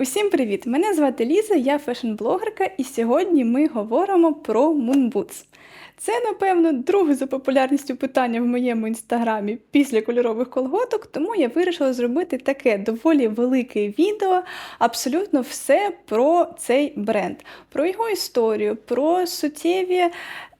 Усім привіт! Мене звати Ліза, я фешн-блогерка, і сьогодні ми говоримо про мунбутс. Це, напевно, друге за популярністю питання в моєму інстаграмі після кольорових колготок, тому я вирішила зробити таке доволі велике відео, абсолютно все про цей бренд, про його історію, про суттєві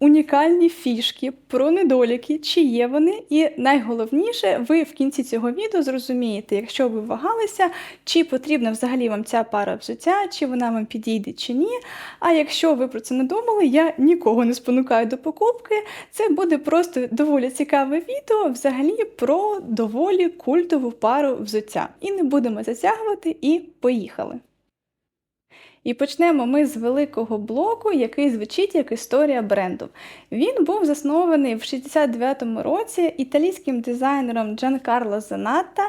унікальні фішки, про недоліки, чи є вони. І найголовніше, ви в кінці цього відео зрозумієте, якщо ви вагалися, чи потрібна взагалі вам ця пара взуття, чи вона вам підійде, чи ні. А якщо ви про це не думали, я нікого не спонукаю до покупки. Це буде просто доволі цікаве відео взагалі про доволі культову пару взуття. І не будемо затягувати, і поїхали. І почнемо ми з великого блоку, який звучить як історія бренду. Він був заснований в 69-му році італійським дизайнером Джанкарло Занатта,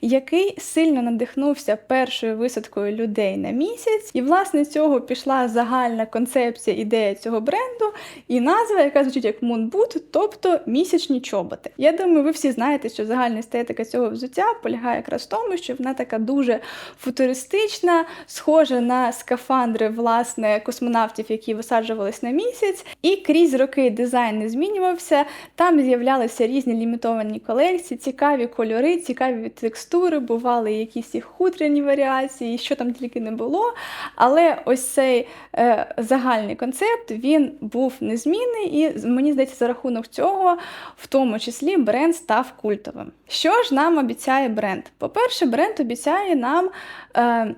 який сильно надихнувся першою висадкою людей на місяць. І, власне, цього пішла загальна концепція, ідея цього бренду і назва, яка звучить як Moonboot, тобто місячні чоботи. Я думаю, ви всі знаєте, що загальна естетика цього взуття полягає якраз в тому, що вона така дуже футуристична, схожа на скафандри власне космонавтів, які висаджувались на місяць. І крізь роки дизайн не змінювався. Там з'являлися різні лімітовані колекції, цікаві кольори, цікаві текстури, бували якісь і хутряні варіації, що там тільки не було. Але ось цей е, загальний концепт він був незмінний, і мені здається, за рахунок цього, в тому числі, бренд став культовим. Що ж нам обіцяє бренд? По-перше, бренд обіцяє нам. Е,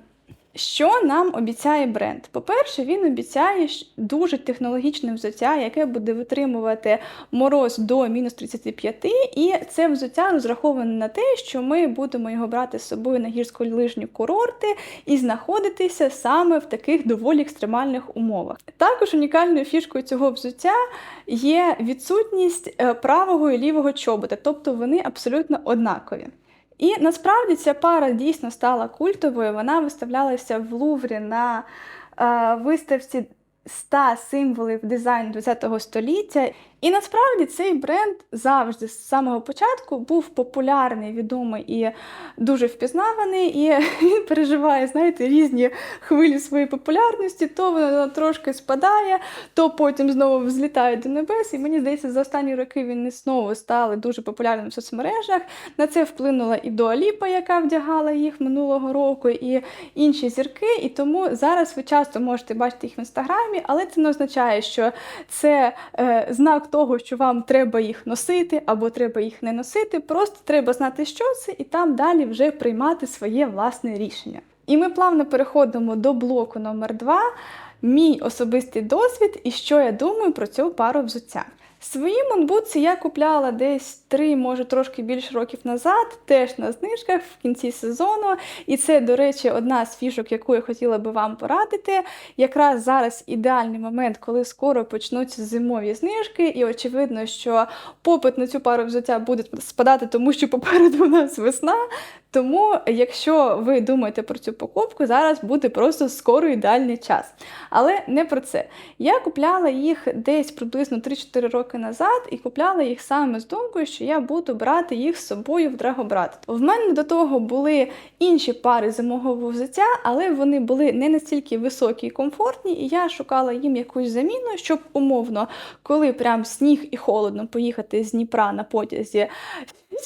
що нам обіцяє бренд? По-перше, він обіцяє дуже технологічне взуття, яке буде витримувати мороз до мінус 35, і це взуття розраховане на те, що ми будемо його брати з собою на гірськолижні курорти і знаходитися саме в таких доволі екстремальних умовах. Також унікальною фішкою цього взуття є відсутність е, правого і лівого чобота, тобто вони абсолютно однакові. І насправді ця пара дійсно стала культовою. Вона виставлялася в Луврі на е, виставці 100 символів дизайну ХХ століття. І насправді цей бренд завжди з самого початку був популярний, відомий і дуже впізнаваний. І він переживає, знаєте, різні хвилі своєї популярності, то вона трошки спадає, то потім знову взлітає до небес. І мені здається, за останні роки він знову стали дуже популярним в соцмережах. На це вплинула і Дуаліпа, яка вдягала їх минулого року, і інші зірки. І тому зараз ви часто можете бачити їх в інстаграмі, але це не означає, що це е, знак того, що вам треба їх носити або треба їх не носити. Просто треба знати, що це, і там далі вже приймати своє власне рішення. І ми плавно переходимо до блоку номер 2 Мій особистий досвід і що я думаю про цю пару взуття. Свої монбутси я купляла десь три, може трошки більше років назад, теж на знижках в кінці сезону. І це, до речі, одна з фішок, яку я хотіла би вам порадити. Якраз зараз ідеальний момент, коли скоро почнуться зимові знижки, і очевидно, що попит на цю пару взуття буде спадати, тому що попереду у нас весна. Тому, якщо ви думаєте про цю покупку, зараз буде просто скоро ідеальний час. Але не про це. Я купляла їх десь приблизно 3-4 роки назад і купляла їх саме з думкою, що я буду брати їх з собою в Драгобрат. В мене до того були інші пари зимового взуття, але вони були не настільки високі і комфортні, і я шукала їм якусь заміну, щоб умовно, коли прям сніг і холодно поїхати з Дніпра на потязі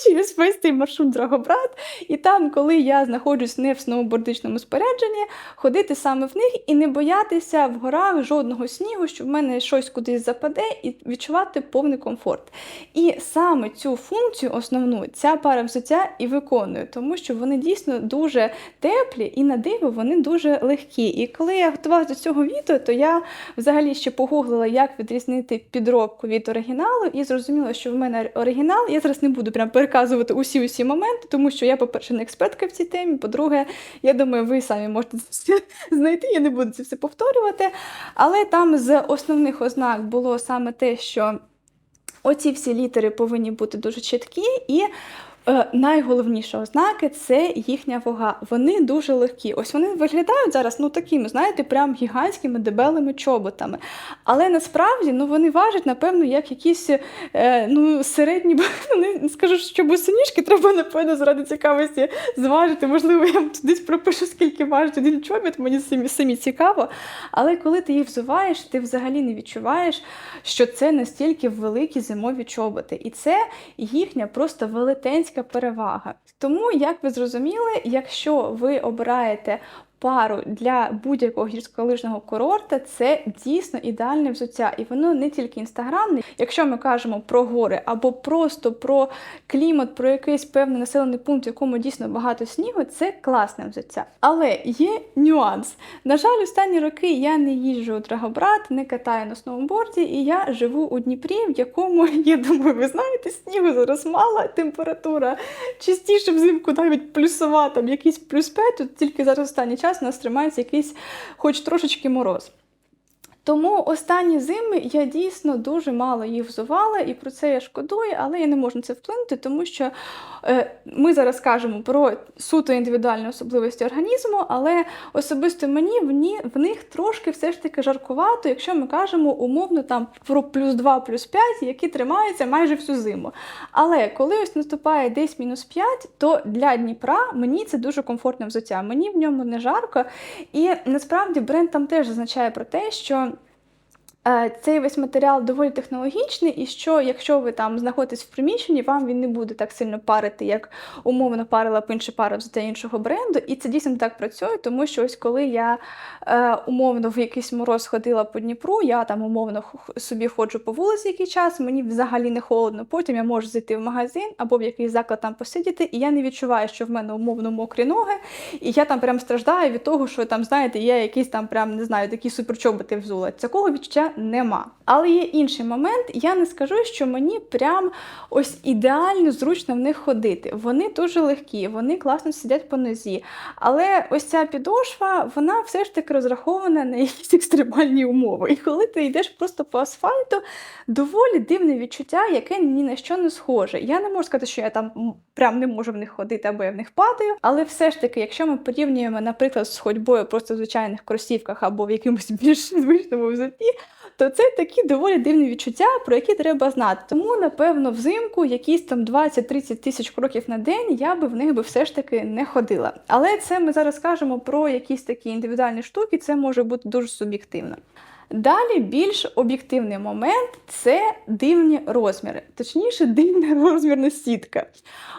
через весь цей маршрут Драгобрат. І там, коли я знаходжусь не в сноубордичному спорядженні, ходити саме в них і не боятися в горах жодного снігу, що в мене щось кудись западе, і відчувати повний комфорт. І саме цю функцію основну ця пара взуття і виконує, тому що вони дійсно дуже теплі і на диво вони дуже легкі. І коли я готувалася до цього відео, то я взагалі ще погуглила, як відрізнити підробку від оригіналу, і зрозуміла, що в мене оригінал. Я зараз не буду прям переказувати усі усі моменти, тому що я, по-перше, не експертка в цій темі. По-друге, я думаю, ви самі можете це знайти, я не буду це все повторювати. Але там з основних ознак було саме те, що оці всі літери повинні бути дуже чіткі. і Е, найголовніша ознака це їхня вага. Вони дуже легкі. Ось вони виглядають зараз ну такими, знаєте, прям гігантськими дебелими чоботами. Але насправді ну вони важать, напевно, як якісь е, ну, середні, не скажу, що босоніжки треба, напевно, заради цікавості зважити. Можливо, я вам десь пропишу, скільки важить один чобіт, мені самі, самі цікаво. Але коли ти їх взуваєш, ти взагалі не відчуваєш, що це настільки великі зимові чоботи. І це їхня просто велетенська перевага. Тому, як ви зрозуміли, якщо ви обираєте пару для будь-якого гірськолижного курорта, це дійсно ідеальне взуття. І воно не тільки інстаграмне. Якщо ми кажемо про гори або просто про клімат, про якийсь певний населений пункт, в якому дійсно багато снігу, це класне взуття. Але є нюанс. На жаль, останні роки я не їжджу у Драгобрат, не катаю на сноуборді, і я живу у Дніпрі, в якому, я думаю, ви знаєте, снігу зараз мала температура. Частіше взимку навіть плюсова, там якийсь плюс 5, тут тільки зараз останній час у нас тримається якийсь хоч трошечки мороз. Тому останні зими я дійсно дуже мало їх взувала, і про це я шкодую, але я не можу це вплинути, тому що е, ми зараз кажемо про суто індивідуальні особливості організму, але особисто мені в, ні, в них трошки все ж таки жаркувато, якщо ми кажемо умовно там про плюс 2, плюс 5, які тримаються майже всю зиму. Але коли ось наступає десь мінус 5, то для Дніпра мені це дуже комфортне взуття. Мені в ньому не жарко. І насправді бренд там теж зазначає про те, що. Е, Цей весь матеріал доволі технологічний, і що якщо ви там знаходитесь в приміщенні, вам він не буде так сильно парити, як умовно парила б інша пара взуття іншого бренду. І це дійсно так працює, тому що ось коли я е, умовно в якийсь мороз ходила по Дніпру, я там умовно собі ходжу по вулиці який час, мені взагалі не холодно. Потім я можу зайти в магазин або в якийсь заклад там посидіти, і я не відчуваю, що в мене умовно мокрі ноги, і я там прям страждаю від того, що там, знаєте, я якісь там прям не знаю, такі суперчоботи взула. Такого відчуття нема. Але є інший момент. Я не скажу, що мені прям ось ідеально зручно в них ходити. Вони дуже легкі, вони класно сидять по нозі. Але ось ця підошва, вона все ж таки розрахована на якісь екстремальні умови. І коли ти йдеш просто по асфальту, доволі дивне відчуття, яке ні на що не схоже. Я не можу сказати, що я там прям не можу в них ходити або я в них падаю. Але все ж таки, якщо ми порівнюємо, наприклад, з ходьбою просто в звичайних кросівках або в якомусь більш звичному взутті, то це такі доволі дивні відчуття, про які треба знати. Тому, напевно, взимку якісь там 20-30 тисяч кроків на день я би в них би все ж таки не ходила. Але це ми зараз кажемо про якісь такі індивідуальні штуки, це може бути дуже суб'єктивно. Далі більш об'єктивний момент це дивні розміри, точніше, дивна розмірна сітка.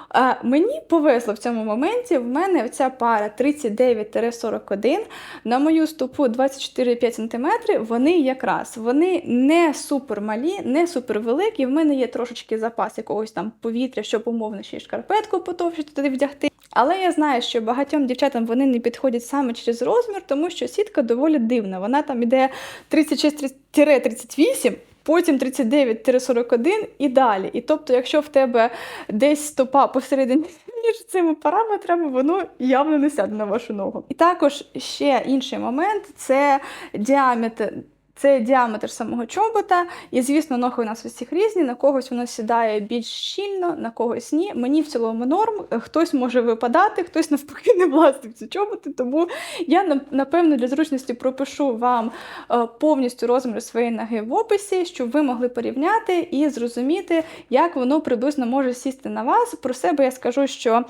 А, мені повезло в цьому моменті. В мене ця пара 39-41, на мою стопу 24,5 см, вони якраз вони не супер малі, не супер великі. В мене є трошечки запас якогось там повітря, щоб умовно ще й шкарпетку потовще туди вдягти. Але я знаю, що багатьом дівчатам вони не підходять саме через розмір, тому що сітка доволі дивна. Вона там іде 36-38, потім 39-41 і далі. І тобто, якщо в тебе десь стопа посередині між цими параметрами, воно явно не сяде на вашу ногу. І також ще інший момент це діаметр. Це діаметр самого чобота, і, звісно, ноги у нас усіх різні. На когось воно сідає більш щільно, на когось ні. Мені в цілому норм. Хтось може випадати, хтось навпаки не влазить в ці чоботи. Тому я напевно для зручності пропишу вам е, повністю розмір своєї ноги в описі, щоб ви могли порівняти і зрозуміти, як воно приблизно може сісти на вас. Про себе я скажу, що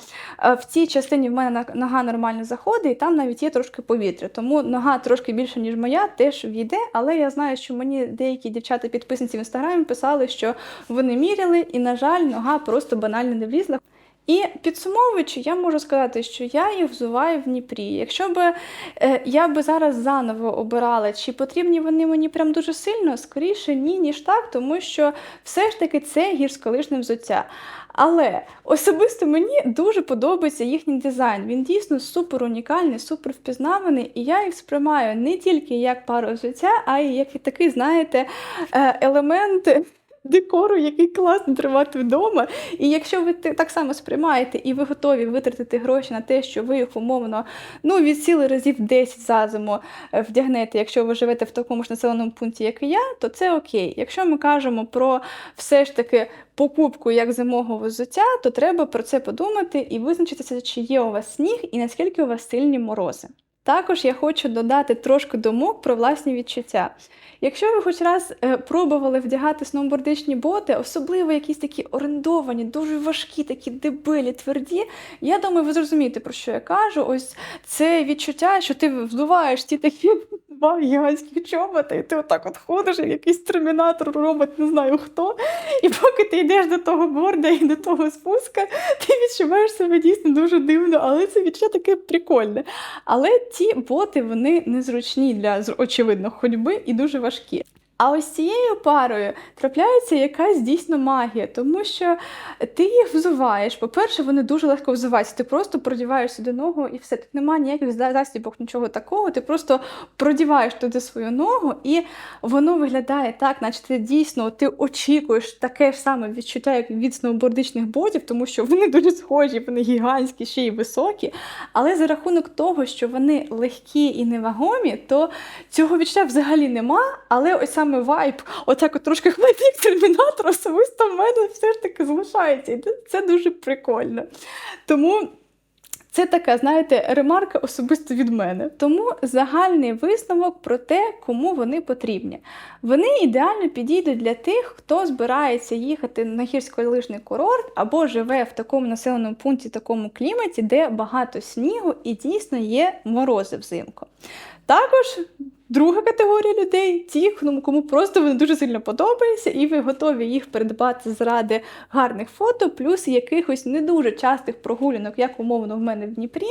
е, в цій частині в мене нога нормально заходить, і там навіть є трошки повітря. Тому нога трошки більше, ніж моя, теж війде. Але я знаю, що мені деякі дівчата-підписниці в інстаграмі писали, що вони міряли, і, на жаль, нога просто банально не влізла. І підсумовуючи, я можу сказати, що я їх взуваю в Дніпрі. Якщо б е, я би зараз заново обирала, чи потрібні вони мені прям дуже сильно, скоріше ні, ніж так, тому що все ж таки це гірськолижне взуття. Але особисто мені дуже подобається їхній дизайн. Він дійсно супер унікальний, супер впізнаваний, і я їх сприймаю не тільки як пару взуття, а й як і такий, знаєте, е, елемент декору, який класно тримати вдома. І якщо ви так само сприймаєте і ви готові витратити гроші на те, що ви їх умовно ну, від сіли разів 10 за зиму вдягнете, якщо ви живете в такому ж населеному пункті, як і я, то це окей. Якщо ми кажемо про все ж таки покупку як зимового взуття, то треба про це подумати і визначитися, чи є у вас сніг і наскільки у вас сильні морози. Також я хочу додати трошки думок про власні відчуття. Якщо ви хоч раз е, пробували вдягати сноубордичні боти, особливо якісь такі орендовані, дуже важкі, такі дебилі, тверді, я думаю, ви зрозумієте, про що я кажу. Ось це відчуття, що ти вдуваєш ті такі два гігантських чоботи, і ти отак от ходиш, як якийсь термінатор, робот, не знаю хто. І поки ти йдеш до того борда і до того спуска, ти відчуваєш себе дійсно дуже дивно, але це відчуття таке прикольне. Але ті боти вони незручні для очевидно ходьби і дуже важкі. А ось цією парою трапляється якась дійсно магія, тому що ти їх взуваєш. По-перше, вони дуже легко взуваються. Ти просто продіваєш сюди ногу і все. Тут немає ніяких за- засібок, нічого такого. Ти просто продіваєш туди свою ногу, і воно виглядає так, наче ти дійсно ти очікуєш таке ж саме відчуття, як від сноубордичних ботів, тому що вони дуже схожі, вони гігантські, ще й високі. Але за рахунок того, що вони легкі і невагомі, то цього відчуття взагалі нема. Але ось саме вайб, отак от трошки хлопік термінатор, особисто в мене все ж таки залишається. І це дуже прикольно. Тому. Це така, знаєте, ремарка особисто від мене. Тому загальний висновок про те, кому вони потрібні. Вони ідеально підійдуть для тих, хто збирається їхати на гірськолижний курорт або живе в такому населеному пункті, такому кліматі, де багато снігу і дійсно є морози взимку. Також друга категорія людей ті, кому- кому просто вони дуже сильно подобаються, і ви готові їх придбати заради гарних фото, плюс якихось не дуже частих прогулянок, як умовно в мене в Дніпрі.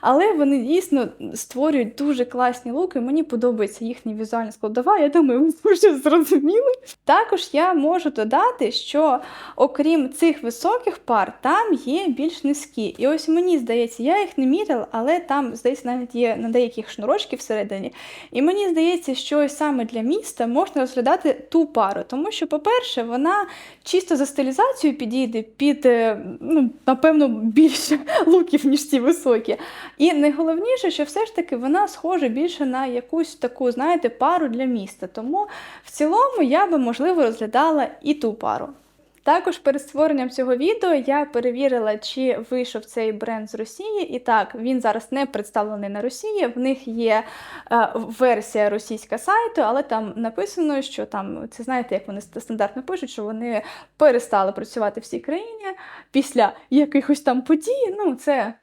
Але вони дійсно створюють дуже класні луки. Мені подобається їхня візуальна складова. Я думаю, ви вже зрозуміли. Також я можу додати, що окрім цих високих пар, там є більш низькі. І ось мені здається, я їх не міряла, але там, здається, навіть є на деяких шнурочки всередині. І мені здається, що саме для міста можна розглядати ту пару, тому що, по-перше, вона чисто за стилізацією підійде під, е, ну, напевно, більше луків, ніж ці високі. І найголовніше, що все ж таки вона схожа більше на якусь таку, знаєте, пару для міста. Тому в цілому я би, можливо, розглядала і ту пару. Також перед створенням цього відео я перевірила, чи вийшов цей бренд з Росії. І так, він зараз не представлений на Росії. В них є е, версія російська сайту, але там написано, що там це знаєте, як вони стандартно пишуть, що вони перестали працювати в цій країні після якихось там подій. Ну, це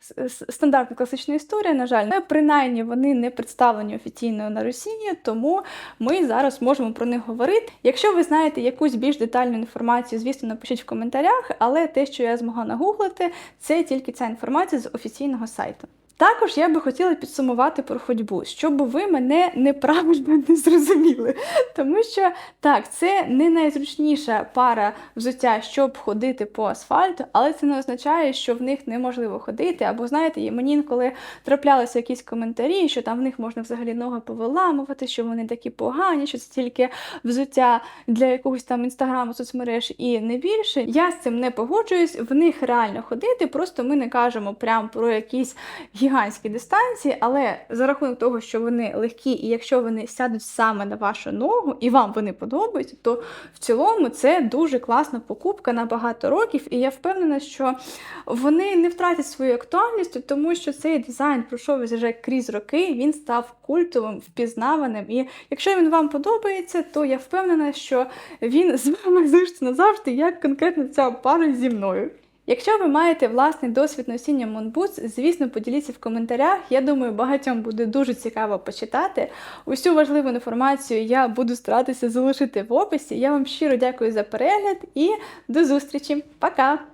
стандартна класична історія, на жаль. Але принаймні вони не представлені офіційно на Росії, тому ми зараз можемо про них говорити. Якщо ви знаєте якусь більш детальну інформацію, звісно, напишіть в коментарях, але те, що я змогла нагуглити, це тільки ця інформація з офіційного сайту. Також я би хотіла підсумувати про ходьбу, щоб ви мене неправильно не зрозуміли. Тому що так, це не найзручніша пара взуття, щоб ходити по асфальту, але це не означає, що в них неможливо ходити. Або знаєте, мені інколи траплялися якісь коментарі, що там в них можна взагалі ноги повиламувати, що вони такі погані, що це тільки взуття для якогось там інстаграму, соцмереж і не більше. Я з цим не погоджуюсь. В них реально ходити. Просто ми не кажемо прям про якісь гігантські дистанції, але за рахунок того, що вони легкі, і якщо вони сядуть саме на вашу ногу, і вам вони подобаються, то в цілому це дуже класна покупка на багато років. І я впевнена, що вони не втратять свою актуальність, тому що цей дизайн пройшов вже крізь роки, він став культовим, впізнаваним. І якщо він вам подобається, то я впевнена, що він з вами залишиться назавжди, як конкретно ця пара зі мною. Якщо ви маєте власний досвід носіння Moonboots, звісно, поділіться в коментарях. Я думаю, багатьом буде дуже цікаво почитати. Усю важливу інформацію я буду старатися залишити в описі. Я вам щиро дякую за перегляд і до зустрічі. Пока!